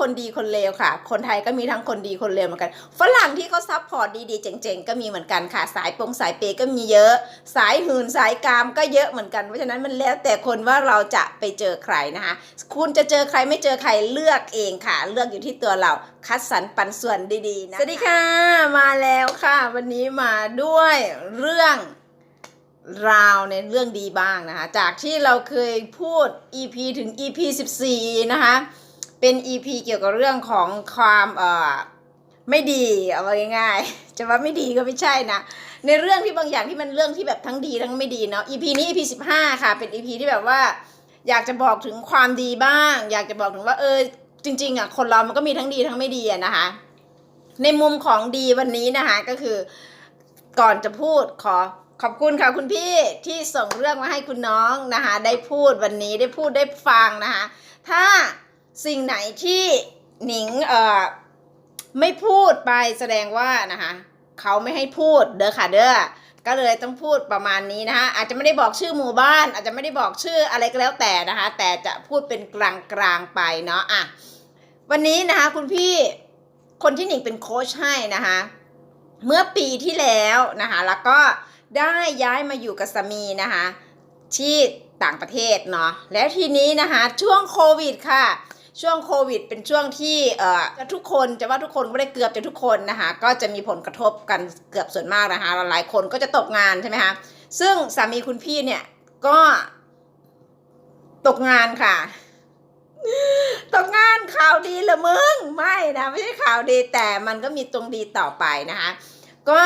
คนดีคนเลวค่ะ คนไทยก็มีทั้งคนดีคนเลวเหมือนกัน ฝรั่งที่เขาซัพพอร์ตดีๆเจ๋งๆ ก็มีเหมือนกันค่ะ สายปงสายเปก็มีเยอะ สายหื่นสายกามก็เยอะเหมือนกัน เพราะฉะนั้นมันแล้วแต่คนว่าเราจะไปเจอใครนะคะ คุณจะเจอใครไม่เจอใครเลือกเองค่ะ เลือกอยู่ที่ตัวเรา คัดสรรปันส่วนดีๆนะ สวัสดีค่ะ มาแล้วค่ะ วันนี้มาด้วยเรื่องราวในเรื่องดีบ้างนะคะ จากที่เราเคยพูด EP ถึง EP 14 นะคะ เป็น EP เกี่ยวกับเรื่องของความเอ่อไม่ดีเอาไว้ง่ายๆจะว่าไม่ดีก็ไม่ใช่นะ ในเรื่องที่บางอย่างที่มันเรื่องที่แบบทั้งดีทั้งไม่ดีเนาะ EP นี้ EP 15ค่ะ เป็น EP ที่แบบว่า อยากจะบอกถึงความดีบ้าง อยากจะบอกถึงว่าเออจริงๆอะคนเรามันก็มีทั้งดีทั้งไม่ดีอะนะคะ ในมุมของดีวันนี้นะคะก็คือก่อนจะพูดขอขอบคุณค่ะคุณพี่ที่ส่งเรื่องมาให้คุณน้องนะคะ ได้พูดวันนี้ได้พูดได้ฟังนะคะ ถ้า สิ่งไหนที่หนิงเอ่อไม่พูดไปแสดงว่านะคะเขาไม่ให้พูดเด้อค่ะเด้อก็เลยต้องพูดประมาณนี้นะคะอาจจะไม่ได้บอกชื่อหมู่บ้าน อาจจะไม่ได้บอกชื่ออะไรก็แล้วแต่นะคะ แต่จะพูดเป็นกลางๆไปเนาะอะวันนี้นะคะคุณพี่คนที่หนิงเป็นโค้ชให้นะคะเมื่อปีที่แล้วนะคะแล้วก็ได้ย้ายมาอยู่กับสามีนะคะที่ต่างประเทศเนาะแล้วทีนี้นะคะช่วงโควิดค่ะ ช่วงโควิด เป็นช่วงที่เอ่อทุกคนจะว่าทุกคนก็ไม่ได้เกือบจะทุกคนนะคะก็จะมีผลกระทบกันเกือบส่วนมากนะคะหลายคนก็จะตกงานใช่ไหมคะซึ่งสามีคุณพี่เนี่ยก็ตกงานค่ะตกงานข่าวดีเหรือมึงไม่นะไม่ใช่ข่าวดีแต่มันก็มีตรงดีต่อไปนะคะ ก็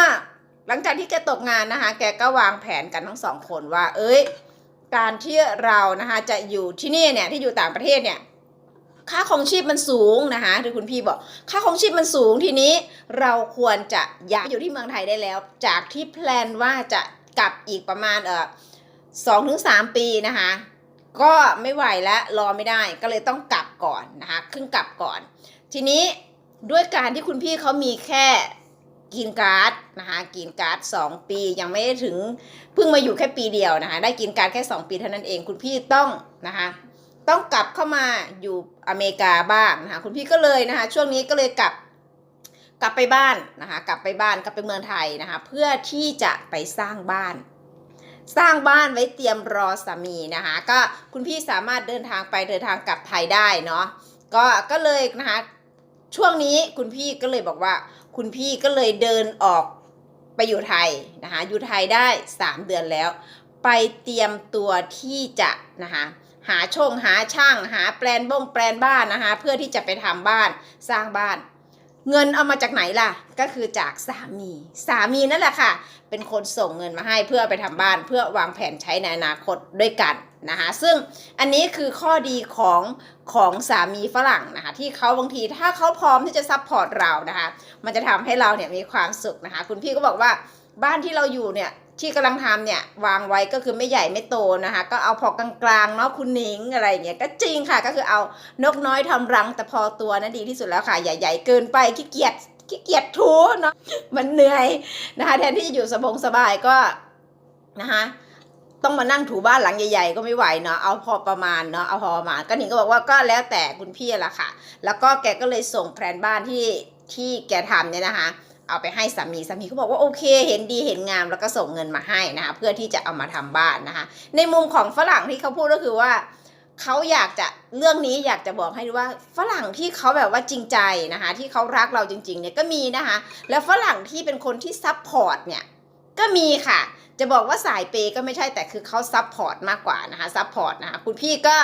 หลังจากที่แกตกงานนะคะ แกก็วางแผนกันทั้งสองคนว่า เอ้ย การที่เรานะคะจะอยู่ที่นี่เนี่ยที่อยู่ต่างประเทศเนี่ย ค่าของชีพมันสูงนะคะที่คุณพี่บอกค่าของชีพมันสูงทีนี้ เราควรจะย้ายอยู่ที่เมืองไทยได้แล้ว จากที่แพลนว่าจะกลับอีกประมาณเออสองถึงสามปีนะคะก็ไม่ไหวแล้วรอไม่ได้ก็เลยต้องกลับก่อนนะคะขึ้นกลับก่อน ทีนี้ด้วยการที่คุณพี่เขามีแค่กินการ์ดนะคะกินการ์ดสองปียังไม่ได้ถึงเพิ่งมาอยู่แค่ปีเดียวนะคะได้กินการ์ดแค่สองปีเท่านั้นเองคุณพี่ต้องนะคะ ต้องกลับเข้ามาอยู่อเมริกาบ้างนะคะคุณพี่ก็เลยนะคะ ช่วงนี้ก็เลยกลับกลับไปบ้านนะคะกลับไปบ้านกลับไปเมืองไทยนะคะ เพื่อที่จะไปสร้างบ้าน สร้างบ้านไว้เตรียมรอสามีนะคะ ก็คุณพี่สามารถเดินทางไปเดินทางกลับไทยได้เนาะก็ก็เลยนะคะช่วงนี้คุณพี่ก็เลยบอกว่า คุณพี่ก็เลยเดินออกไปอยู่ไทยนะคะอยู่ไทยได้ 3 เดือนแล้ว ไปเตรียมตัวที่จะนะคะ หาช่องหาช่าง หาแปลนบ้งแปลนบ้านนะคะ เพื่อที่จะไปทำบ้านสร้างบ้าน เงินเอามาจากไหนล่ะ ก็คือจากสามี สามีนั่นแหละค่ะ เป็นคนส่งเงินมาให้เพื่อไปทำบ้าน เพื่อวางแผนใช้ในอนาคตด้วยกันนะคะซึ่งอันนี้คือข้อดีของของสามีฝรั่งนะคะที่เขาบางทีถ้าเขาพร้อมที่จะซัพพอร์ตเรานะคะมันจะทำให้เราเนี่ยมีความสุขนะคะคุณพี่ก็บอกว่าบ้านที่เราอยู่เนี่ย ที่กำลังทำเนี่ยวางไว้ก็คือไม่ใหญ่ไม่โตนะคะ ก็เอาพอกลางๆเนาะคุณหนิงอะไรอย่างเงี้ยก็จริงค่ะก็คือเอานกน้อยทำรังแต่พอตัวนะดีที่สุดแล้วค่ะใหญ่ๆเกินไปขี้เกียจขี้เกียจทูเนาะมันเหนื่อยนะคะ แทนที่จะอยู่สบงสบายก็นะคะต้องมานั่งถูบ้านหลังใหญ่ ๆ ก็ไม่ไหวเนาะเอาพอประมาณเนาะเอาพอประมาณก็หนิงก็บอกว่าก็แล้วแต่คุณพี่ละค่ะ แล้วก็แกก็เลยส่งแผนบ้านที่ที่แกทำเนี่ยนะคะ เอาไปให้สามีสามีเขาบอกว่าโอเค เห็นดีเห็นงามแล้วก็ส่งเงินมาให้นะคะเพื่อที่จะเอามาทำบ้านนะคะ ในมุมของฝรั่งที่เขาพูดก็คือว่าเขาอยากจะเรื่องนี้อยากจะบอกให้ดูว่าฝรั่งที่เขาแบบว่าจริงใจนะคะ ที่เขารักเราจริง ๆ เนี่ยก็มีนะคะ แล้วฝรั่งที่เป็นคนที่ซับพอร์ตเนี่ยก็มีค่ะ จะบอกว่าสายเปย์ก็ไม่ใช่แต่คือเขาซับพอร์ตมากกว่านะคะซับพอร์ตนะคะคุณพี่ก็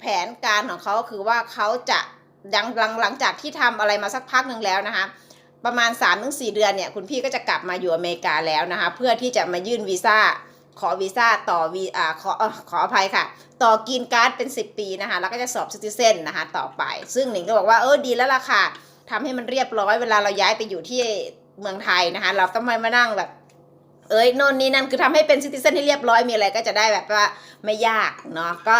แผนการของเขาคือว่าเขาจะยังหลังหลังจากที่ทำอะไรมาสักพักหนึ่งแล้วนะคะ ประมาณ3าถึงสเดือนเนี่ยคุณพี่ก็จะกลับมาอยู่อเมริกาแล้วนะคะ เพื่อที่จะมายื่นวีซ่าขอวีซ่าต่อวีอ่าขอขออภัยค่ะ ต่อกินการ์ดเป็น 10 ปีนะคะ แล้วก็จะสอบซิติเซนนะคะต่อไป ซึ่งหนิงก็บอกว่าเออดีแล้วล่ะค่ะทำให้มันเรียบร้อยเวลาเราย้ายไปอยู่ที่เมืองไทยนะคะ เราต้องไม่มานั่งแบบเอ้ยโน่นนี่นั่นคือทำให้เป็นซิติเซนที่เรียบร้อยมีอะไรก็จะได้แบบว่าไม่ยากเนาะก็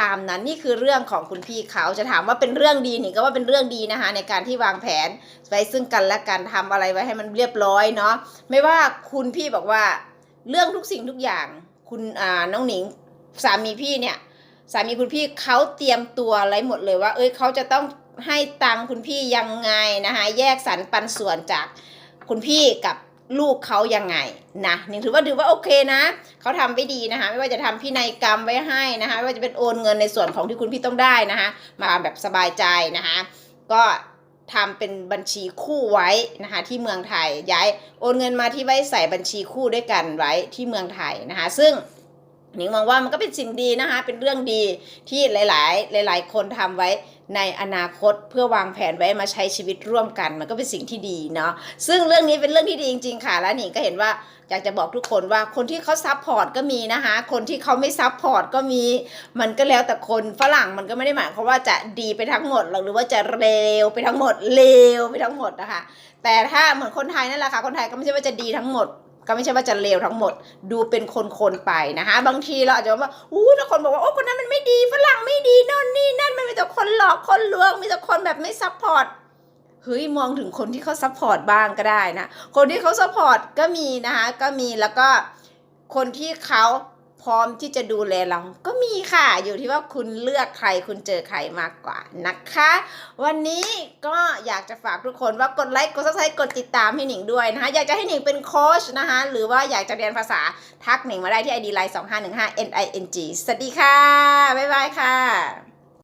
ตามนั้นนี่คือเรื่องของคุณพี่เขาจะถามว่าเป็นเรื่องดีนี่ก็ว่าเป็นเรื่องดีนะคะ ในการที่วางแผนไว้ซึ่งกันและกันทำอะไรไว้ให้มันเรียบร้อยเนาะไม่ว่าคุณพี่บอกว่าเรื่องทุกสิ่งทุกอย่างคุณอ่าน้องหนิงสามีพี่เนี่ยสามีคุณพี่เขาเตรียมตัวอะไรหมดเลยว่า เอ้ยเขาจะต้องให้ตังค์คุณพี่ยังไงนะคะแยกสรรปันส่วนจากคุณพี่กับ ลูกเขายังไงนะหนิงถือว่าถือว่าโอเคนะ เขาทำไว้ดีนะคะ ไม่ว่าจะทำพินัยกรรมไว้ให้นะคะ ไม่ว่าจะเป็นโอนเงินในส่วนของที่คุณพี่ต้องได้นะคะ มาแบบสบายใจนะคะ ก็ทำเป็นบัญชีคู่ไว้นะคะที่เมืองไทยย้ายโอนเงินมาที่ไว้ใส่บัญชีคู่ด้วยกันไว้ที่เมืองไทยนะคะ ซึ่ง หนิงมองว่ามันก็เป็นสิ่งดีนะคะ เป็นเรื่องดีที่หลาย ๆ หลาย ๆ คนทำไว้ในอนาคตเพื่อวางแผนไว้มาใช้ชีวิตร่วมกัน มันก็เป็นสิ่งที่ดีเนาะซึ่งเรื่องนี้เป็นเรื่องที่ดีจริง ๆ ค่ะ และหนิงก็เห็นว่าอยากจะบอกทุกคนว่าคนที่เขาซัพพอร์ตก็มีนะคะ คนที่เขาไม่ซัพพอร์ตก็มี มันก็แล้วแต่คนฝรั่งมันก็ไม่ได้หมายความว่าจะดีไปทั้งหมดหรอกหรือว่าจะเลวไปทั้งหมดเลวไปทั้งหมดนะคะ แต่ถ้าเหมือนคนไทยนั่นแหละค่ะคนไทยก็ไม่ใช่ว่าจะดีทั้งหมด ก็ไม่ใช่ว่าจะเลวทั้งหมด ดูเป็นคนๆไปนะคะ บางทีเราอาจจะว่าอู้ถ้าคนบอกว่าโอ้คนนั้นมันไม่ดีฝรั่งไม่ดีโน่นนี่นั่นมันมีแต่คนหลอกคนลวงมีแต่คนแบบไม่ซัพพอร์ตเฮ้ยมองถึงคนที่เขาซัพพอร์ตบ้างก็ได้นะคนที่เขาซัพพอร์ตก็มีนะคะก็มีแล้วก็คนที่เขา พร้อมที่จะดูแลเราก็มีค่ะ อยู่ที่ว่าคุณเลือกใครคุณเจอใครมากกว่านะคะ วันนี้ก็อยากจะฝากทุกคนว่ากดไลค์กดซับสไครต์กดติดตามให้หนิงด้วยนะคะ อยากจะให้หนิงเป็นโค้ชนะคะ หรือว่าอยากจะเรียนภาษาทักหนิงมาได้ที่ ID Line 2515 NING สวัสดีค่ะ บ๊ายบายค่ะ